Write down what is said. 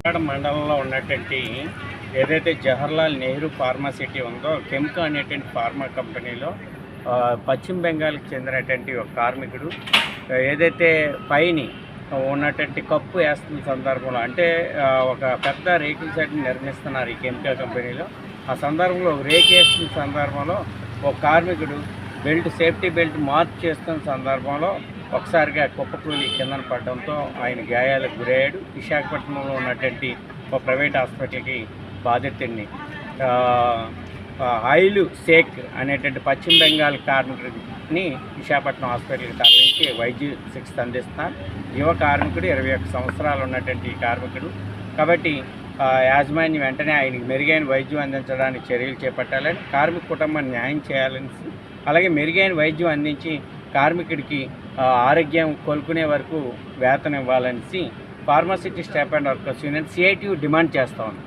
కాకినాడ మండలంలో ఉన్నటువంటి ఏదైతే జవహర్లాల్ నెహ్రూ ఫార్మాసిటీ ఉందో కెమ్కో అనేటువంటి ఫార్మా కంపెనీలో పశ్చిమ బెంగాల్కి చెందినటువంటి ఒక కార్మికుడు ఏదైతే పైని ఉన్నటువంటి కప్పు వేస్తున్న సందర్భంలో అంటే ఒక పెద్ద రేకుల సెట్ని నిర్మిస్తున్నారు ఈ కెమికల్ కంపెనీలో. ఆ సందర్భంలో ఒక రేకు వేస్తున్న సందర్భంలో ఒక కార్మికుడు బెల్ట్ సేఫ్టీ బెల్ట్ మార్క్ చేస్తున్న సందర్భంలో ఒకసారిగా కుప్పకూలి కిందన పడడంతో ఆయన గాయాలకు గురయ్యాడు. విశాఖపట్నంలో ఉన్నటువంటి ఒక ప్రైవేట్ హాస్పిటల్కి బాధితుడిని. ఆ, ఆయిలు షేక్ అనేటువంటి పశ్చిమ బెంగాల్ కార్మికుడిని విశాఖపట్నం హాస్పిటల్కి తరలించి వైద్య చికిత్స అందిస్తున్నారు. యువ కార్మికుడు ఇరవై ఒక్క సంవత్సరాలు ఉన్నటువంటి కార్మికుడు. కాబట్టి యాజమాన్యం వెంటనే ఆయనకి మెరుగైన వైద్యం అందించడానికి చర్యలు చేపట్టాలని కార్మిక కుటుంబాన్ని న్యాయం చేయాలని అలాగే మెరుగైన వైద్యం అందించి కార్మికుడికి ఆరోగ్యం కోలుకునే వరకు వేతనం ఇవ్వాలనేసి pharma city staff and workers union CITU demand చేస్తా ఉంది